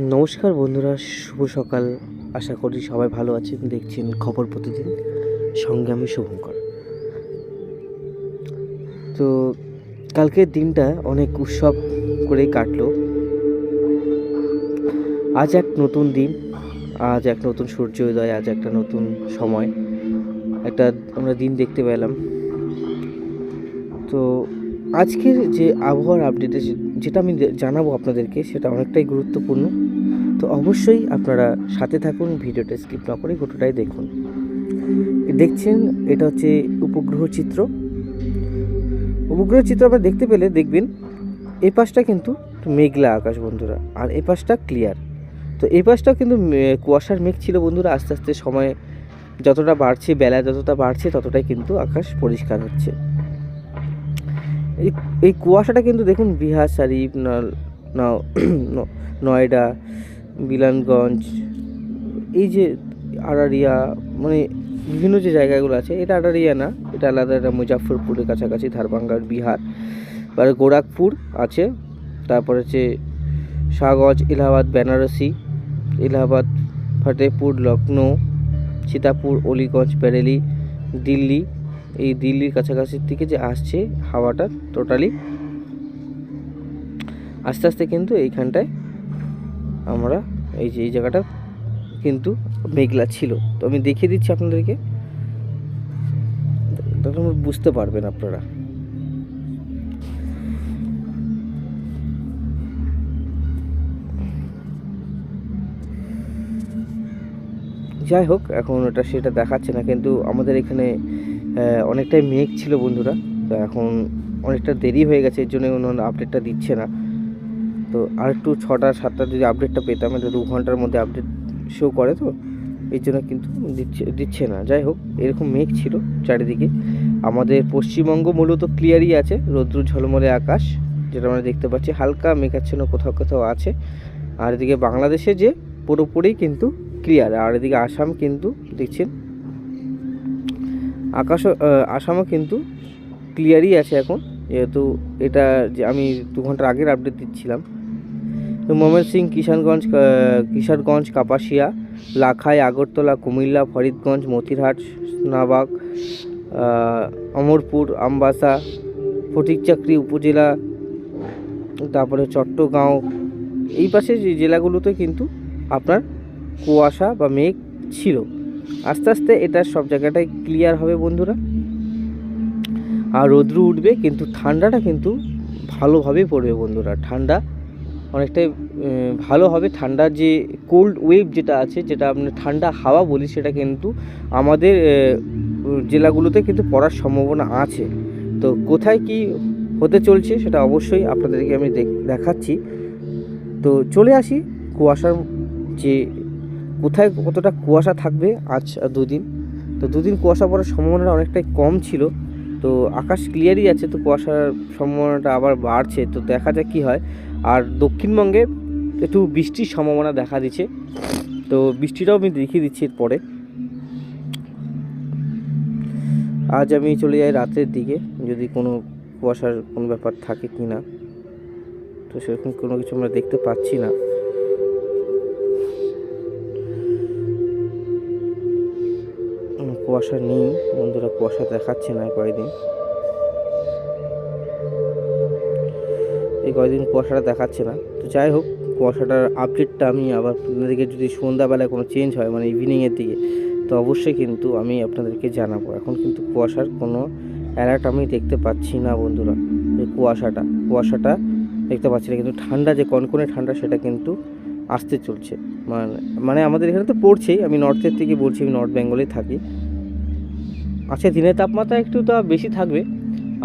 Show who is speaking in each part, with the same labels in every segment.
Speaker 1: নমস্কার বন্ধুরা, শুভ সকাল। আশা করি সবাই ভালো আছেন, দেখছেন খবর প্রতিদিন। সঙ্গে আমি শুভঙ্কর। তো কালকের দিনটা অনেক উৎসব করে কাটলো। আজ এক নতুন দিন, আজ এক নতুন সূর্য উদয় আজ একটা নতুন সময়। একটা আমরা দিন দেখতে পেলাম। তো আজকের যে আবহাওয়ার আপডেটে যেটা আমি জানাব আপনাদেরকে, সেটা অনেকটাই গুরুত্বপূর্ণ। তো অবশ্যই আপনারা সাথে থাকুন, ভিডিওটা স্কিপ না করে গোটাটাই দেখুন। দেখছেন, এটা হচ্ছে উপগ্রহ চিত্র। উপগ্রহ চিত্র আপনারা দেখতে পেলে দেখবেন এই পাশটা কিন্তু মেঘলা আকাশ বন্ধুরা, আর এই পাশটা ক্লিয়ার। তো এই পাশটাও কিন্তু কুয়াশার মেঘ ছিল বন্ধুরা, আস্তে আস্তে সময় যতটা বাড়ছে, বেলা যতটা বাড়ছে, ততটাই কিন্তু আকাশ পরিষ্কার হচ্ছে। এই এই কুয়াশাটা কিন্তু দেখুন বিহার, শরীফ নয়ডা, বিলানগঞ্জ, এই যে আড়ারিয়া মানে বিভিন্ন যে জায়গাগুলো আছে, এটা আড়ারিয়া না, এটা আলাদা এটা মুজাফরপুরের কাছাকাছি, ধারবাঙ্গার বিহার আর গোরাখপুর আছে, তারপর হচ্ছে শাহগঞ্জ, এলাহাবাদ, বেনারসি, এলাহাবাদ, ফতেহপুর লখনৌ সীতাপুর, অলিগঞ্জ, বেরেলি, দিল্লি এই দিল্লির কাছাকাছির থেকে যে আসছে হাওয়াটা টোটালি আস্তে আস্তে কিন্তু এইখানটায় আমরা এই যে, এই জায়গাটা কিন্তু মেঘলা ছিল। তো আমি দেখিয়ে দিচ্ছি আপনাদেরকে। বুঝতে পারবেন আপনারা। যাই হোক, এখন ওটা সেটা দেখাচ্ছে না, কিন্তু আমাদের এখানে অনেকটাই মেঘ ছিল বন্ধুরা, তো এখন অনেকটা দেরি হয়ে গেছে, এর জন্য ওনারা আপডেটটা দিচ্ছে না। তো আর একটু ছটা, সাতটা যদি আপডেটটা পেতাম, এটা দু ঘণ্টার মধ্যে আপডেট শো করে তো এই জন্য কিন্তু দিচ্ছে দিচ্ছে না। যাই হোক, এরকম মেঘ ছিল চারিদিকে। আমাদের পশ্চিমবঙ্গ মূলত ক্লিয়ারই আছে, রৌদ্র ঝলমলে আকাশ, যেটা আমরা দেখতে পাচ্ছি, হালকা মেঘাচ্ছন্ন কোথাও কোথাও আছে। আর এদিকে বাংলাদেশে যে পুরোপুরি কিন্তু ক্লিয়ার আর এদিকে আসাম কিন্তু দেখছেন আকাশও আসামও কিন্তু ক্লিয়ারই আছে এখন। যেহেতু এটা যে আমি দু ঘণ্টার আগের আপডেট দিচ্ছিলাম। তো ময়মনসিং কিষানগঞ্জ আহ, কিষানগঞ্জ কাপাসিয়া লাখাই আগরতলা কুমিল্লা ফরিদগঞ্জ মতিরহাট নাবাগ অমরপুর আমবাসা ফটিকচাকরি উপজেলা তারপরে চট্টগাঁও এই পাশে যে জেলাগুলোতে কিন্তু আপনার কুয়াশা বা মেঘ ছিল। আস্তে আস্তে এটা সব জায়গাটাই ক্লিয়ার হবে বন্ধুরা। আর রৌদ্র উঠবে, কিন্তু ঠান্ডাটা কিন্তু ভালোভাবে পড়বে বন্ধুরা। ঠান্ডা অনেকটাই ভালো হবে। ঠান্ডার যে কোল্ড ওয়েভ যেটা আছে, যেটা আপনি ঠান্ডা হাওয়া বলি, সেটা কিন্তু আমাদের জেলাগুলোতে কিন্তু পড়ার সম্ভাবনা আছে। তো কোথায় কি হতে চলছে সেটা অবশ্যই আপনাদেরকে আমি দেখ- দেখাচ্ছি। তো চলে আসি কুয়াশার যে কোথায় কতটা কুয়াশা থাকবে আজ দুদিন? তো দুদিন কুয়াশা পড়ার সম্ভাবনাটা অনেকটাই কম ছিল। তো আকাশ ক্লিয়ারই আছে, তো কুয়াশার সম্ভাবনাটা আবার বাড়ছে। তো দেখা যাক কী হয়। আর দক্ষিণবঙ্গে একটু বৃষ্টির সম্ভাবনা দেখা দিচ্ছে। তো বৃষ্টিটাও আমি দেখিয়ে দিচ্ছি এরপরে আজ আমি চলে যাই রাতের দিকে। যদি কোনো কুয়াশার কোনো ব্যাপার থাকে কি না তো সেরকম কোনো কিছু আমরা দেখতে পাচ্ছি না। কুয়াশা নেই, বন্ধুরা কুয়াশা দেখাচ্ছে না কয়েকদিন এই কয়েকদিন কুয়াশাটা দেখাচ্ছে না। তো যাই হোক, কুয়াশাটার আপডেটটা আমি আবার আপনাদেরকে যদি সন্ধ্যাবেলায় কোনো চেঞ্জ হয় মানে ইভিনিংয়ের দিকে, তো অবশ্যই কিন্তু আমি আপনাদেরকে জানাব। এখন কিন্তু কুয়াশার কোনো অ্যালার্ট আমি দেখতে পাচ্ছি না, বন্ধুরা, এই কুয়াশাটা। কুয়াশাটা দেখতে পাচ্ছি না, কিন্তু ঠান্ডা যে কনকনে ঠান্ডা, সেটা কিন্তু আসতে চলছে। মানে মানে আমাদের এখানে তো পড়ছেই, আমি নর্থের থেকে বলছি, আমি নর্থ বেঙ্গলেই থাকি। আচ্ছা দিনের তাপমাত্রা একটু তো বেশি থাকবে।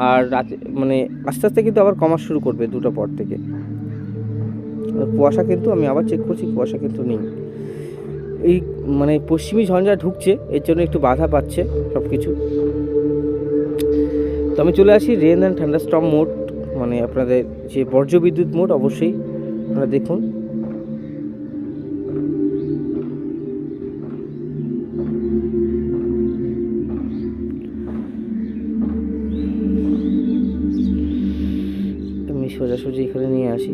Speaker 1: আর রাতে মানে আস্তে আস্তে কিন্তু আবার কমা শুরু করবে দুটো পর থেকে। কুয়াশা কিন্তু, আমি আবার চেক করছি, কুয়াশা কিন্তু নেই। এই মানে পশ্চিমী ঝঞ্ঝা ঢুকছে, এর জন্য একটু বাধা পাচ্ছে সব কিছু তো আমি চলে আসি রেন অ্যান্ড থান্ডারস্টর্ম মোড মানে আপনাদের যে বর্জ্য বিদ্যুৎ মোড অবশ্যই আপনারা দেখুন। সোজাসুজি এখানে নিয়ে আসি।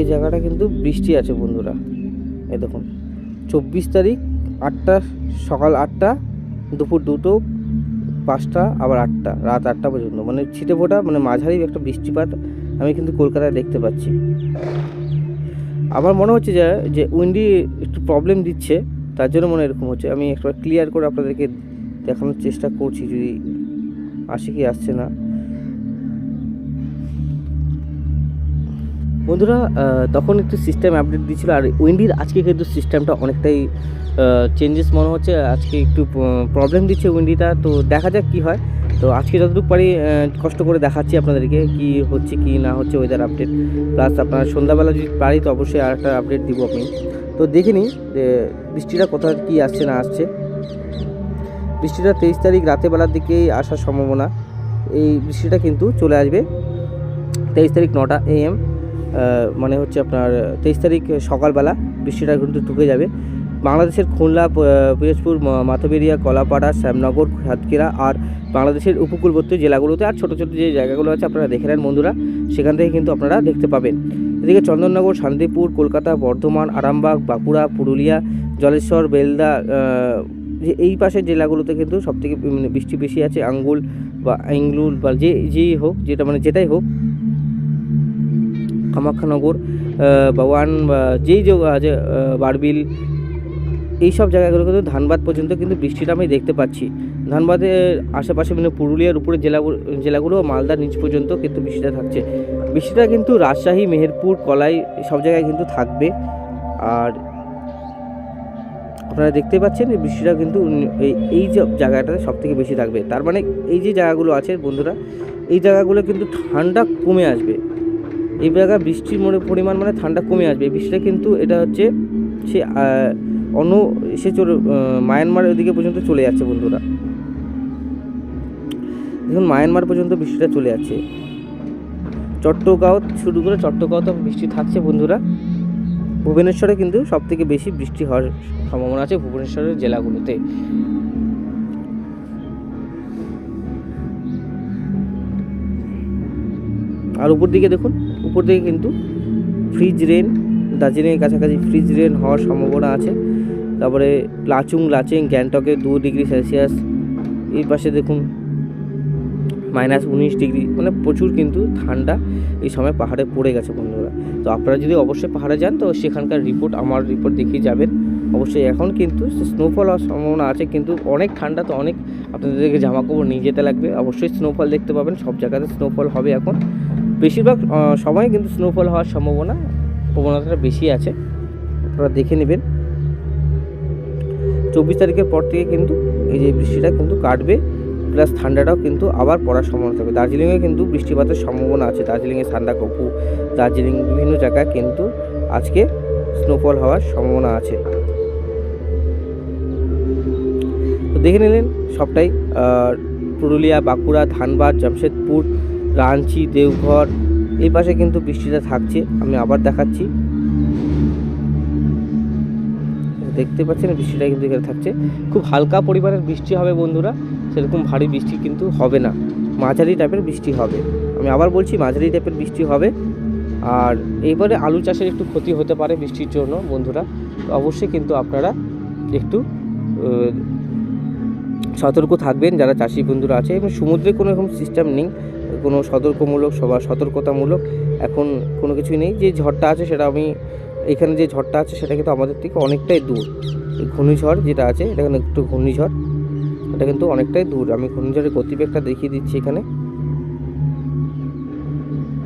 Speaker 1: এই জায়গাটা কিন্তু বৃষ্টি আছে বন্ধুরা। এই দেখুন, চব্বিশ তারিখ আটটা, সকাল আটটা, দুপুর দুটো, পাঁচটা, আবার আটটা, রাত আটটা পর্যন্ত। মানে ছিটে ফোটা মানে মাঝারি একটা বৃষ্টিপাত আমি কিন্তু কলকাতায় দেখতে পাচ্ছি। আমার মনে হচ্ছে যে যে উইন্ডি একটু প্রবলেম দিচ্ছে, তার জন্য মনে এরকম হচ্ছে। আমি একবার ক্লিয়ার করে আপনাদেরকে দেখানোর চেষ্টা করছি যদি আসে কি আসছে না। বন্ধুরা তখন একটু সিস্টেম আপডেট দিচ্ছিল আর উইন্ডির আজকে কিন্তু সিস্টেমটা অনেকটাই চেঞ্জেস মনে হচ্ছে, আজকে একটু প্রবলেম দিচ্ছে উইন্ডিটা তো দেখা যাক কি হয়। তো আজকে যতটুকু পারি কষ্ট করে দেখাচ্ছি আপনাদেরকে কি হচ্ছে, কি না হচ্ছে ওয়েদার আপডেট প্লাস আপনার সন্ধ্যাবেলা যদি পারি, তো অবশ্যই আর একটা আপডেট দিব আপনি তো দেখে নিই যে বৃষ্টিটা কোথায়, কী আসছে, না আসছে। বৃষ্টিটা তেইশ তারিখ রাতের বেলার দিকেই আসার সম্ভাবনা। এই বৃষ্টিটা কিন্তু চলে আসবে তেইশ তারিখ নটা এএম মানে হচ্ছে আপনার তেইশ তারিখ সকালবেলা বৃষ্টিটা কিন্তু ঢুকে যাবে। বাংলাদেশের খুলনা পিরোজপুর মাথবেরিয়া, কলাপাড়া, শ্যামনগর, সাতক্ষীরা আর বাংলাদেশের উপকূলবর্তী জেলাগুলোতে আর ছোটো ছোটো যে জায়গাগুলো আছে আপনারা দেখে নেন বন্ধুরা, সেখান থেকে কিন্তু আপনারা দেখতে পাবেন। এদিকে চন্দননগর, শান্তিপুর, কলকাতা, বর্ধমান, আরামবাগ, বাঁকুড়া, পুরুলিয়া, জলেশ্বর, বেলদা যে এই পাশের জেলাগুলোতে কিন্তু সবথেকে মানে বৃষ্টি বেশি আছে, আঙ্গুল বা আইংলুল বা যে, যেই হোক, যেটা মানে যেটাই হোক। কামাখ্যানগর বা ওয়ান, বা যেই যে আছে বারবিল এই সব জায়গাগুলো কিন্তু ধানবাদ পর্যন্ত কিন্তু বৃষ্টিটা আমি দেখতে পাচ্ছি। ধানবাদের আশেপাশে মানে পুরুলিয়ার উপরে জেলাগুলো জেলাগুলো মালদার নিচ পর্যন্ত কিন্তু বৃষ্টিটা থাকছে। বৃষ্টিটা কিন্তু রাজশাহী, মেহেরপুর, কলাই সব জায়গায় কিন্তু থাকবে। আর আপনারা দেখতে পাচ্ছেন, এই বৃষ্টিটা কিন্তু এই এই যে জায়গাটাতে সব থেকে বেশি থাকবে তার মানে এই যে জায়গাগুলো আছে বন্ধুরা, এই জায়গাগুলো কিন্তু ঠান্ডা কমে আসবে। এই জায়গায় বৃষ্টির পরিমাণ মানে ঠান্ডা কমে আসবে। বৃষ্টিটা কিন্তু এটা হচ্ছে সে অন্য সে চলে মায়ানমারের ওদিকে পর্যন্ত চলে যাচ্ছে বন্ধুরা। দেখুন, মায়ানমার পর্যন্ত বৃষ্টিটা চলে যাচ্ছে। চট্টগাঁও শুরু করে চট্টগাঁওতে বৃষ্টি থাকছে বন্ধুরা। ভুবনেশ্বরে কিন্তু সব থেকে বেশি বৃষ্টি হওয়ার সম্ভাবনা আছে ভুবনেশ্বরের জেলাগুলোতে। আর উপর দিকে দেখুন, উপর দিকে কিন্তু ফ্রিজ রেন দার্জিলিংয়ের কাছাকাছি ফ্রিজ রেন হওয়ার সম্ভাবনা আছে। তারপরে লাচুং লাচেং গ্যাংটকে দু ডিগ্রি সেলসিয়াস, এই পাশে দেখুন মাইনাস উনিশ ডিগ্রি মানে প্রচুর কিন্তু ঠান্ডা এই সময় পাহাড়ে পড়ে গেছে বন্ধুরা। তো আপনারা যদি অবশ্যই পাহাড়ে যান, তো সেখানকার রিপোর্ট আমার রিপোর্ট দেখিয়ে যাবেন। অবশ্যই এখন কিন্তু স্নোফল হওয়ার সম্ভাবনা আছে, কিন্তু অনেক ঠান্ডা, তো অনেক আপনাদেরকে জামা কাপড় নিয়ে যেতে লাগবে। অবশ্যই স্নোফল দেখতে পাবেন, সব জায়গাতে স্নোফল হবে এখন। বেশিরভাগ সময় কিন্তু স্নোফল হওয়ার সম্ভাবনা প্রবণতাটা বেশি আছে। আপনারা দেখে নেবেন। চব্বিশ তারিখের পর থেকে কিন্তু এই যে বৃষ্টিটা কিন্তু কাটবে। প্লাস ঠান্ডাটাও কিন্তু আবার পড়ার সম্ভাবনা থাকবে। দার্জিলিংয়ে কিন্তু বৃষ্টিপাতের সম্ভাবনা আছে। দার্জিলিংয়ে ঠান্ডা সান্দাকপু, দার্জিলিং বিভিন্ন জায়গায় কিন্তু আজকে স্নোফল হওয়ার সম্ভাবনা আছে। তো দেখে নিলেন সবটাই পুরুলিয়া, বাঁকুড়া, ধানবাদ, জামশেদপুর রাঞ্চি দেওঘর, এই পাশে কিন্তু বৃষ্টিটা থাকছে। আমি আবার দেখাচ্ছি। দেখতে পাচ্ছেন বৃষ্টিটা কিন্তু এখানে থাকছে। খুব হালকা পরিমাণের বৃষ্টি হবে বন্ধুরা। সেরকম ভারী বৃষ্টি কিন্তু হবে না। মাঝারি টাইপের বৃষ্টি হবে। আমি আবার বলছি, মাঝারি টাইপের বৃষ্টি হবে। আর এইবারে আলু চাষের একটু ক্ষতি হতে পারে বৃষ্টির জন্য, বন্ধুরা। অবশ্যই কিন্তু আপনারা একটু সতর্ক থাকবেন যারা চাষি বন্ধুরা আছে। এবং সমুদ্রে কোনো রকম সিস্টেম নেই, কোনো সতর্কমূলক সবার সতর্কতামূলক এখন কোনো কিছুই নেই। যে ঝড়টা আছে সেটা আমি, এখানে যে ঝড়টা আছে সেটা কিন্তু আমাদের থেকে অনেকটাই দূর। ঘূর্ণিঝড় যেটা আছে, এটা কিন্তু একটু ঘূর্ণিঝড়। এটা কিন্তু অনেকটাই দূর। আমি ঘূর্ণিঝড়ের গতিবেগটা দেখিয়ে দিচ্ছি এখানে।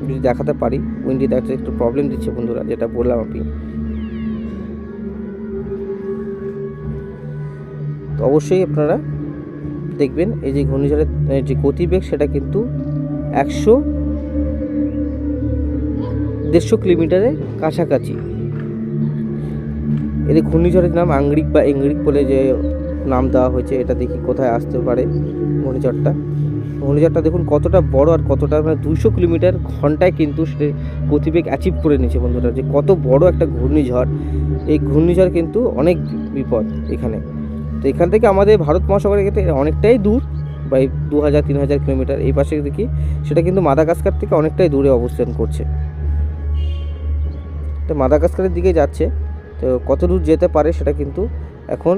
Speaker 1: যদি দেখাতে পারি, উইন্ডি দেখাতে একটু প্রবলেম দিচ্ছে বন্ধুরা, যেটা বললাম আমি। তো অবশ্যই আপনারা দেখবেন, এই যে ঘূর্ণিঝড়ের যে গতিবেগ, সেটা কিন্তু একশো দেড়শো কিলোমিটারের কাছাকাছি। এর ঘূর্ণিঝড়ের নাম আংরিক বা এংরিক বলে যে নাম দেওয়া হয়েছে, এটা দেখি কোথায় আসতে পারে ঘূর্ণিঝড়টা। ঘূর্ণিঝড়টা দেখুন কতটা বড় আর কতটা মানে দুশো কিলোমিটার ঘন্টায় কিন্তু সে গতিবেগ অ্যাচিভ করে নিয়েছে বন্ধুরা, যে কত বড় একটা ঘূর্ণিঝড়। এই ঘূর্ণিঝড় কিন্তু অনেক বিপদ এখানে। তো এখান থেকে আমাদের ভারত মহাসাগরের ক্ষেত্রে অনেকটাই দূর প্রায় দু হাজার তিন হাজার কিলোমিটার। এই পাশে দেখি, সেটা কিন্তু মাদাগাস্কার থেকে অনেকটাই দূরে অবস্থান করছে। তো মাদাগাস্কারের দিকে যাচ্ছে, তো কত দূর যেতে পারে সেটা কিন্তু এখন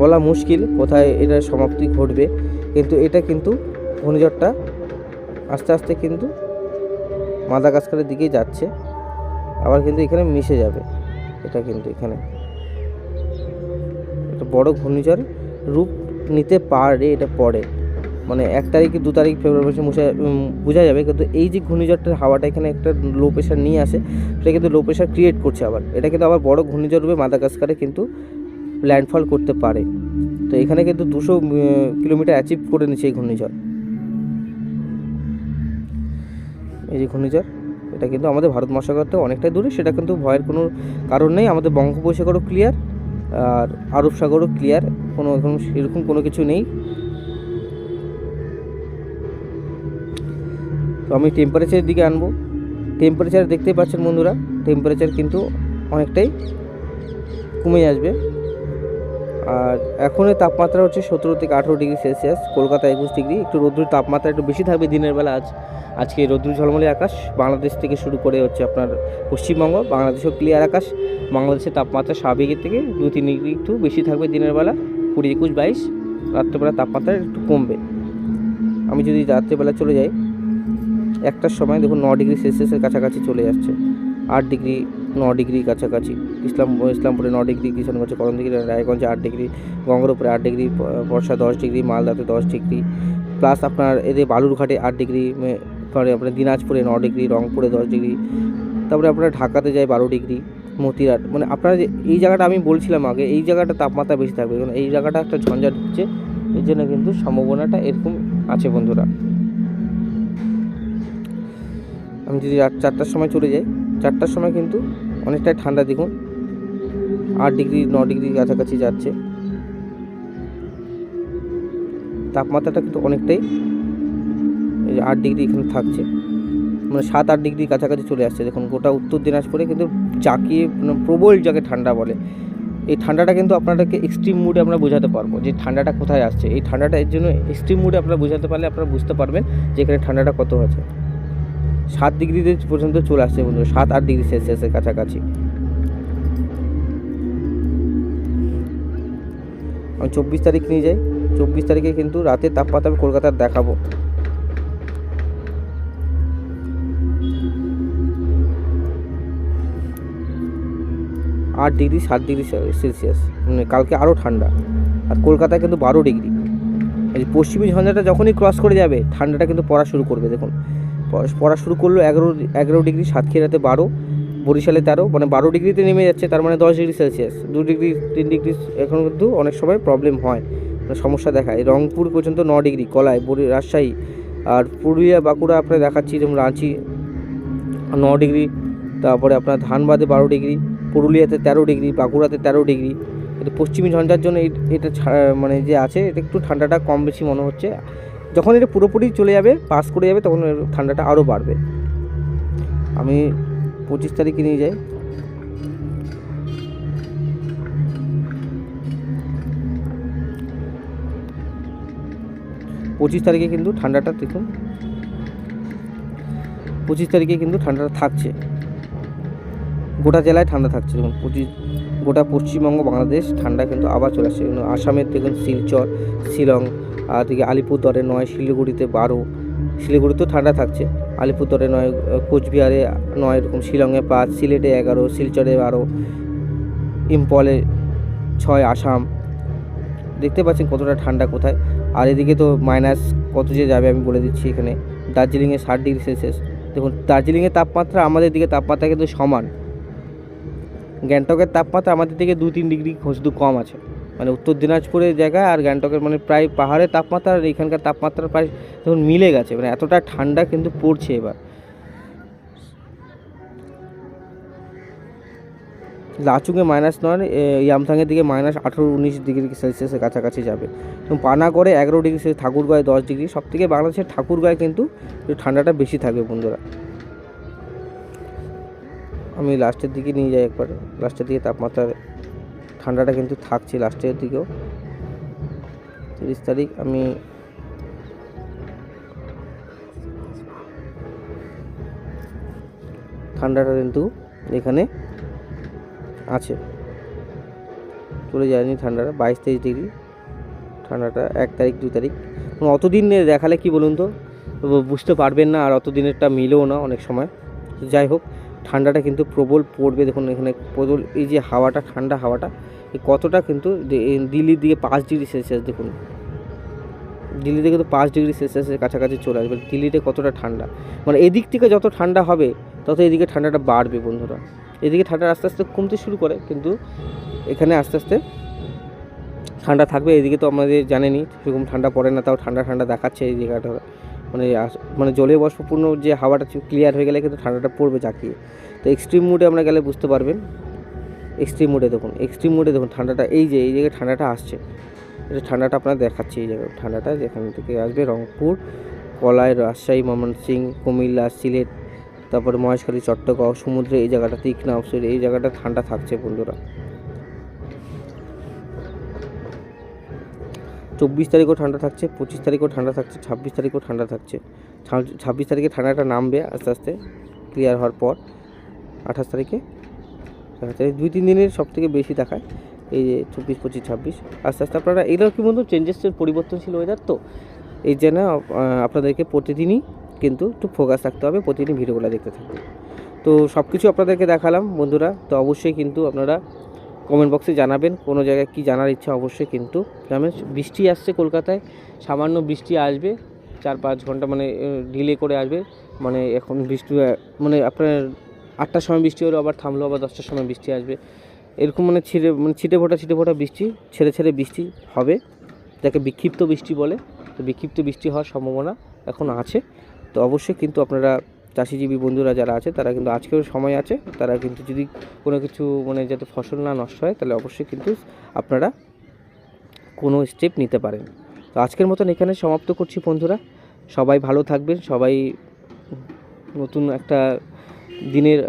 Speaker 1: বলা মুশকিল কোথায় এটার সমাপ্তি ঘটবে। কিন্তু এটা কিন্তু ঘূর্ণিঝড়টা আস্তে আস্তে কিন্তু মাদাগাস্কারের দিকেই যাচ্ছে। আবার কিন্তু এখানে মিশে যাবে। এটা কিন্তু এখানে একটা বড় ঘূর্ণিঝড় রূপ নিতে পারে, এটা পরে। মানে এক তারিখ দু তারিখ ফেব্রুয়ারি মাসে মুছে বোঝা যাবে। কিন্তু এই যে ঘূর্ণিঝড়টার হাওয়াটা এখানে একটা লো প্রেশার নিয়ে আসে, সেটা কিন্তু লো প্রেশার ক্রিয়েট করছে আবার। এটা কিন্তু আবার বড় ঘূর্ণিঝড় রূপে মাদাগাস্কারে কিন্তু ল্যান্ডফল করতে পারে। তো এখানে কিন্তু দুশো কিলোমিটার অ্যাচিভ করে নিচ্ছে এই ঘূর্ণিঝড়। এই যে ঘূর্ণিঝড়, এটা কিন্তু আমাদের ভারত মহাসাগর থেকে অনেকটাই দূরে, সেটা কিন্তু ভয়ের কোনো কারণ নেই, আমাদের বঙ্গোপসাগরও ক্লিয়ার আর আরব সাগরও ক্লিয়ার কোনো এখন সেরকম কোনো কিছু নেই। তো আমি টেম্পারেচারের দিকে আনব। টেম্পারেচার দেখতেই পাচ্ছেন বন্ধুরা টেম্পারেচার কিন্তু অনেকটাই কমে আসবে। আর এখনের তাপমাত্রা হচ্ছে সতেরো থেকে আঠেরো ডিগ্রি সেলসিয়াস, কলকাতা একুশ ডিগ্রি। একটু রৌদ্রের তাপমাত্রা একটু বেশি থাকবে দিনের বেলা আজ। আজকে রৌদ্র ঝলমলে আকাশ, বাংলাদেশ থেকে শুরু করে হচ্ছে আপনার পশ্চিমবঙ্গ, বাংলাদেশেও ক্লিয়ার আকাশ। বাংলাদেশের তাপমাত্রা স্বাভাবিকের থেকে দু তিন ডিগ্রি একটু বেশি থাকবে দিনের বেলা, কুড়ি একুশ বাইশ। রাত্রেবেলা তাপমাত্রা একটু কমবে। আমি যদি রাত্রেবেলা চলে যাই, একটার সময় দেখুন ন ডিগ্রি সেলসিয়াসের কাছাকাছি চলে যাচ্ছে, আট ডিগ্রি ন ডিগ্রি কাছাকাছি। ইসলাম, ইসলামপুরে ন ডিগ্রি কিষানগঞ্জে করম ডিগ্রি রায়গঞ্জে আট ডিগ্রি গঙ্গার উপরে আট ডিগ্রি বর্ষা দশ ডিগ্রি, মালদাতে দশ ডিগ্রি। প্লাস আপনার এদের বালুরঘাটে আট ডিগ্রি, মে- পরে আপনার দিনাজপুরে ন ডিগ্রি, রংপুরে দশ ডিগ্রি। তারপরে আপনার ঢাকাতে যায় বারো ডিগ্রি, মতিরাট। মানে আপনারা যে, এই জায়গাটা আমি বলছিলাম আগে, এই জায়গাটা তাপমাত্রা বেশি থাকবে। কারণ এই জায়গাটা একটা ঝঞ্ঝাট হচ্ছে এর জন্য কিন্তু সম্ভাবনাটা এরকম আছে বন্ধুরা। আমি যদি রাত চারটার সময় চলে যাই চারটার সময় কিন্তু অনেকটাই ঠান্ডা দেখুন আট ডিগ্রি, ন ডিগ্রি কাছাকাছি যাচ্ছে। তাপমাত্রাটা কিন্তু অনেকটাই এই যে আট ডিগ্রি এখানে থাকছে। মানে সাত, আট ডিগ্রি কাছাকাছি চলে আসছে। দেখুন, গোটা উত্তর দিনাজপুরে কিন্তু জাকিয়ে মানে প্রবল যাকে ঠান্ডা বলে, এই ঠান্ডাটা কিন্তু আপনাদেরকে এক্সট্রিম মুডে আমরা বোঝাতে পারব যে ঠান্ডাটা কোথায় আসছে। এই ঠান্ডাটা এর জন্য এক্সট্রিম মুডে আপনারা বোঝাতে পারলে আপনারা বুঝতে পারবেন যে এখানে ঠান্ডাটা কত আছে সাত ডিগ্রিতে পর্যন্ত চলে আসছে বন্ধু, সাত, আট ডিগ্রি সেলসিয়াসের কাছাকাছি। আমি চব্বিশ তারিখ নিয়ে যাই, চব্বিশ তারিখে কিন্তু রাতের তাপমাত্রা আমি কলকাতার দেখাবো। আট ডিগ্রি, সাত ডিগ্রি সেলসিয়াস মানে কালকে আরও ঠান্ডা, আর কলকাতায় কিন্তু বারো ডিগ্রি। পশ্চিমী ঝঞ্ঝাটা যখনই ক্রস করে যাবে, ঠান্ডাটা কিন্তু পড়া শুরু করবে, দেখুন। পড়া- শুরু করল এগারো এগারো ডিগ্রি সাতক্ষীরাতে বারো, বরিশালে তেরো মানে বারো ডিগ্রিতে নেমে যাচ্ছে, তার মানে দশ ডিগ্রি সেলসিয়াস। দু ডিগ্রি, তিন ডিগ্রি এখন কিন্তু অনেক সময় প্রবলেম হয়। মানে সমস্যা দেখায়। রংপুর পর্যন্ত ন ডিগ্রি কলায় রাজশাহী আর পুরুলিয়া, বাঁকুড়া আপনার দেখাচ্ছি, যেমন রাঁচি ন ডিগ্রি, তারপরে আপনার ধানবাদে বারো ডিগ্রি, পুরুলিয়াতে তেরো ডিগ্রি, বাঁকুড়াতে তেরো ডিগ্রি। কিন্তু পশ্চিমী ঝঞ্ঝার জন্য এটা মানে যে আছে, এটা একটু ঠান্ডাটা কম বেশি মনে হচ্ছে। যখন এটা পুরোপুরি চলে যাবে পাস করে যাবে, তখন ঠান্ডাটা আরও বাড়বে। আমি পঁচিশ তারিখে নিয়ে যাই। পঁচিশ তারিখে কিন্তু ঠান্ডাটা দেখুন। পঁচিশ তারিখে কিন্তু ঠান্ডাটা থাকছে। গোটা জেলায় ঠান্ডা থাকছে, দেখুন, পঁচিশ গোটা পশ্চিমবঙ্গ, বাংলাদেশ, ঠান্ডা কিন্তু আবার চলে আসছে। আসামের দেখুন শিলচর, শিলং, আর দিকে আলিপুরদুয়ারে নয়, শিলিগুড়িতে বারো, শিলিগুড়িতেও ঠান্ডা থাকছে। আলিপুরদুয়ারে নয়, কোচবিহারে নয়, এরকম শিলংয়ে পাঁচ, সিলেটে এগারো, শিলচরে বারো ইম্পলে ছয়, আসাম। দেখতে পাচ্ছেন কতটা ঠান্ডা কোথায়। আর এদিকে তো মাইনাস কত যে যাবে আমি বলে দিচ্ছি এখানে। দার্জিলিংয়ে ষাট ডিগ্রি সেলসিয়াস। দেখুন দার্জিলিংয়ের তাপমাত্রা আমাদের দিকে তাপমাত্রা কিন্তু সমান। গ্যাংটকের তাপমাত্রা আমাদের থেকে দু তিন ডিগ্রি শুধু কম আছে। মানে উত্তর দিনাজপুরের জায়গায় আর গ্যাংটকের মানে প্রায় পাহাড়ের তাপমাত্রা আর এখানকার তাপমাত্রা প্রায় ধরুন মিলে গেছে। মানে এতটা ঠান্ডা কিন্তু পড়ছে এবার। লাচুংয়ে মাইনাস নয় ইয়ামথাংয়ের দিকে মাইনাস আঠেরো উনিশ ডিগ্রি সেলসিয়াসের কাছাকাছি যাবে। এবং পানাগড়ে এগারো ডিগ্রি ঠাকুরগাঁয়ে দশ ডিগ্রি। সব থেকে বাংলাদেশের ঠাকুরগাঁয়ে কিন্তু ঠান্ডাটা বেশি থাকবে বন্ধুরা। আমি লাস্টের দিকে নিয়ে যাই একবার। লাস্টের দিকে তাপমাত্রা ঠান্ডাটা কিন্তু থাকছে লাস্টের দিকেও। তিরিশ তারিখ আমি ঠান্ডাটা কিন্তু এখানে আছে। চলে যায়নি ঠান্ডাটা, বাইশ তেইশ ডিগ্রি। ঠান্ডাটা এক তারিখ দু তারিখ। মানে অত দিন দেখালে কি বলুন তো? বুঝতে পারবেন না আর অত দিনেরটা মিলেও না অনেক সময়। যাই হোক ঠান্ডাটা কিন্তু প্রবল পড়বে, দেখুন এখানে প্রবল এই যে হাওয়াটা, ঠান্ডা হাওয়াটা কতটা কিন্তু দিল্লির দিকে পাঁচ ডিগ্রি সেলসিয়াস, দেখুন। দিল্লি থেকে তো পাঁচ ডিগ্রি সেলসিয়াসের কাছাকাছি চলে আসবে, দিল্লিতে কতটা ঠান্ডা। মানে এদিক থেকে যত ঠান্ডা হবে, তত এদিকে ঠান্ডাটা বাড়বে বন্ধুরা। এদিকে ঠান্ডা আস্তে আস্তে কমতে শুরু করে, কিন্তু এখানে আস্তে আস্তে ঠান্ডা থাকবে। এদিকে তো আমাদের জানেনি সেরকম ঠান্ডা পড়ে না, তাও ঠান্ডা ঠান্ডা দেখাচ্ছে এই জায়গাটা। মানে মানে জলীয় বাষ্পপূর্ণ যে হাওয়াটা ক্লিয়ার হয়ে গেলে কিন্তু ঠান্ডাটা পড়বে জাকিয়ে তো এক্সট্রিম মুডে আমরা গেলে বুঝতে পারবেন। এক্সট্রিম মুডে দেখুন এক্সট্রিম মুডে দেখুন, ঠান্ডাটা এই যে, এই জায়গায় ঠান্ডাটা আসছে। এটা ঠান্ডাটা আপনার দেখাচ্ছে এই জায়গায়। ঠান্ডাটা যেখান থেকে আসবে রংপুর কলাই রাজশাহী, ময়মনসিংহ, কুমিল্লা, সিলেট, তারপরে মহেশখালী, চট্টগ্রাম, সমুদ্রে এই জায়গাটা, তীক্ষ্ণ অবসর এই জায়গাটা ঠান্ডা থাকছে বন্ধুরা। চব্বিশ তারিখও ঠান্ডা থাকছে পঁচিশ তারিখও ঠান্ডা থাকছে ছাব্বিশ তারিখও ঠান্ডা থাকছে। ছাব্বিশ তারিখে ঠান্ডাটা নামবে আস্তে আস্তে ক্লিয়ার হওয়ার পর আঠাশ তারিখে। আঠাশ তারিখ দুই তিন দিনের সব থেকে বেশি দেখায় এই যে চব্বিশ পঁচিশ ছাব্বিশ। আস্তে আস্তে আপনারা এগুলো কি বন্ধু চেঞ্জেসের পরিবর্তনশীল ওয়েদার তো? এই আহ, আপনাদেরকে প্রতিদিনই কিন্তু একটু ফোকাস রাখতে হবে প্রতিদিন ভিডিওগুলো দেখতে থাকবে তো সব কিছু আপনাদেরকে দেখালাম বন্ধুরা। তো অবশ্যই কিন্তু আপনারা কমেন্ট বক্সে জানাবেন, কোনো জায়গায় কি জানার ইচ্ছা অবশ্যই কিন্তু জানেন বৃষ্টি আসছে কলকাতায়, সামান্য বৃষ্টি আসবে, চার পাঁচ ঘণ্টা মানে ডিলে করে আসবে। মানে এখন বৃষ্টি মানে আপনার আটটার সময় বৃষ্টি হলো আবার থামলো, আবার দশটার সময় বৃষ্টি আসবে। এরকম মানে ছিটে মানে ছিটে ফোটা ছিটে ফোটা বৃষ্টি, ছেড়ে ছেড়ে বৃষ্টি হবে। যাকে বিক্ষিপ্ত বৃষ্টি বলে, তো বিক্ষিপ্ত বৃষ্টি হওয়ার সম্ভাবনা এখন আছে। তো অবশ্যই কিন্তু আপনারা চাষিজীবী বন্ধুরা যারা আছে, তারা কিন্তু আজকেও সময় আছে। তারা কিন্তু যদি কোনো কিছু মানে যাতে ফসল না নষ্ট হয়, তাহলে অবশ্যই কিন্তু আপনারা কোনো স্টেপ নিতে পারেন। তো আজকের মতন এখানে সমাপ্ত করছি বন্ধুরা। সবাই ভালো থাকবেন, সবাই নতুন একটা দিনের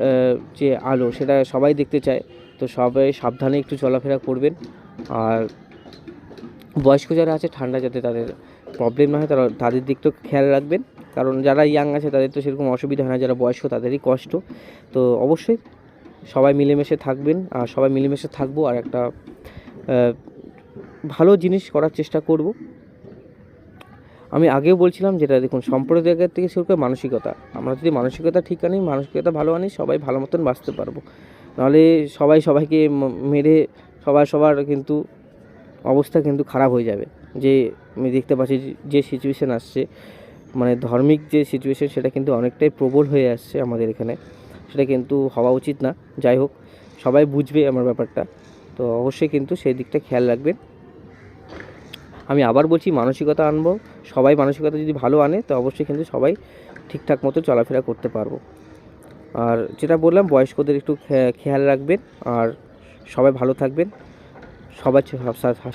Speaker 1: যে আলো, সেটা সবাই দেখতে চায়। তো সবাই সাবধানে একটু চলাফেরা করবেন। আর বয়স্ক যারা আছে, ঠান্ডা যাতে তাদের প্রবলেম না হয়, তারা তাদের দিকটাও খেয়াল রাখবেন। কারণ যারা ইয়াং আছে, তাদের তো সেরকম অসুবিধা হয় না, যারা বয়স্ক তাদেরই কষ্ট। তো অবশ্যই সবাই মিলেমিশে থাকবেন, আর সবাই মিলেমিশে থাকব, আর একটা ভালো জিনিস করার চেষ্টা করব। আমি আগেও বলছিলাম যেটা, দেখুন, সম্প্রদায়ের থেকে শুরু করে মানসিকতা। আমরা যদি মানসিকতা ঠিক আনি, মানসিকতা ভালো আনি, সবাই ভালো মতন বাঁচতে পারব। নাহলে সবাই সবাইকে মেরে সবাই সবার কিন্তু অবস্থা কিন্তু খারাপ হয়ে যাবে। যে, আমি দেখতে পাচ্ছি যে- যে সিচুয়েশান আসছে মানে ধার্মিক যে সিচুয়েশান সেটা কিন্তু অনেকটাই প্রবল হয়ে আসছে আমাদের এখানে। সেটা কিন্তু হওয়া উচিত না। যাই হোক, সবাই বুঝবে আমার ব্যাপারটা। তো অবশ্যই কিন্তু সেই দিকটা খেয়াল রাখবেন। আমি আবার বলছি, মানসিকতা আনব। সবাই মানসিকতা যদি ভালো আনে, তো অবশ্যই কিন্তু সবাই ঠিকঠাক মতো চলাফেরা করতে পারব। আর যেটা বললাম, বয়স্কদের একটু খেয়াল রাখবেন। আর সবাই ভালো থাকবেন। সবাই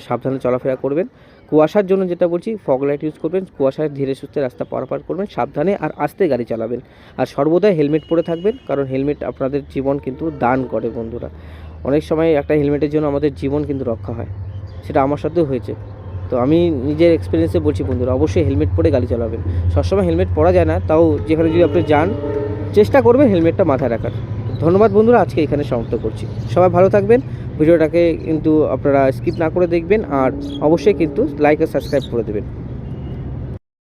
Speaker 1: সাবধানে চলাফেরা করবেন। কুয়াশার জন্য যেটা বলছি ফগ লাইট ইউজ করবেন কুয়াশায় ধীরে সুস্থে রাস্তা পারাপার করবেন, সাবধানে আর আস্তে গাড়ি চালাবেন। আর সর্বদাই হেলমেট পরে থাকবেন, কারণ হেলমেট আপনাদের জীবন কিন্তু দান করে বন্ধুরা। অনেক সময় একটা হেলমেটের জন্য আমাদের জীবন কিন্তু রক্ষা হয়। সেটা আমার সাথেও হয়েছে। তো আমি নিজের এক্সপিরিয়েন্সে বলছি বন্ধুরা, অবশ্যই হেলমেট পরে গাড়ি চালাবেন। সবসময় হেলমেট পরা যায় না, তাও যেখানে যদি আপনি যান, চেষ্টা করবেন হেলমেটটা মাথায় রাখার। ধন্যবাদ বন্ধুরা, আজকে এখানে সমাপ্ত করছি। সবাই ভালো থাকবেন ভিডিওটাকে কিন্তু আপনারা স্কিপ না করে দেখবেন আর অবশ্যই কিন্তু লাইক আর সাবস্ক্রাইব করে দেবেন।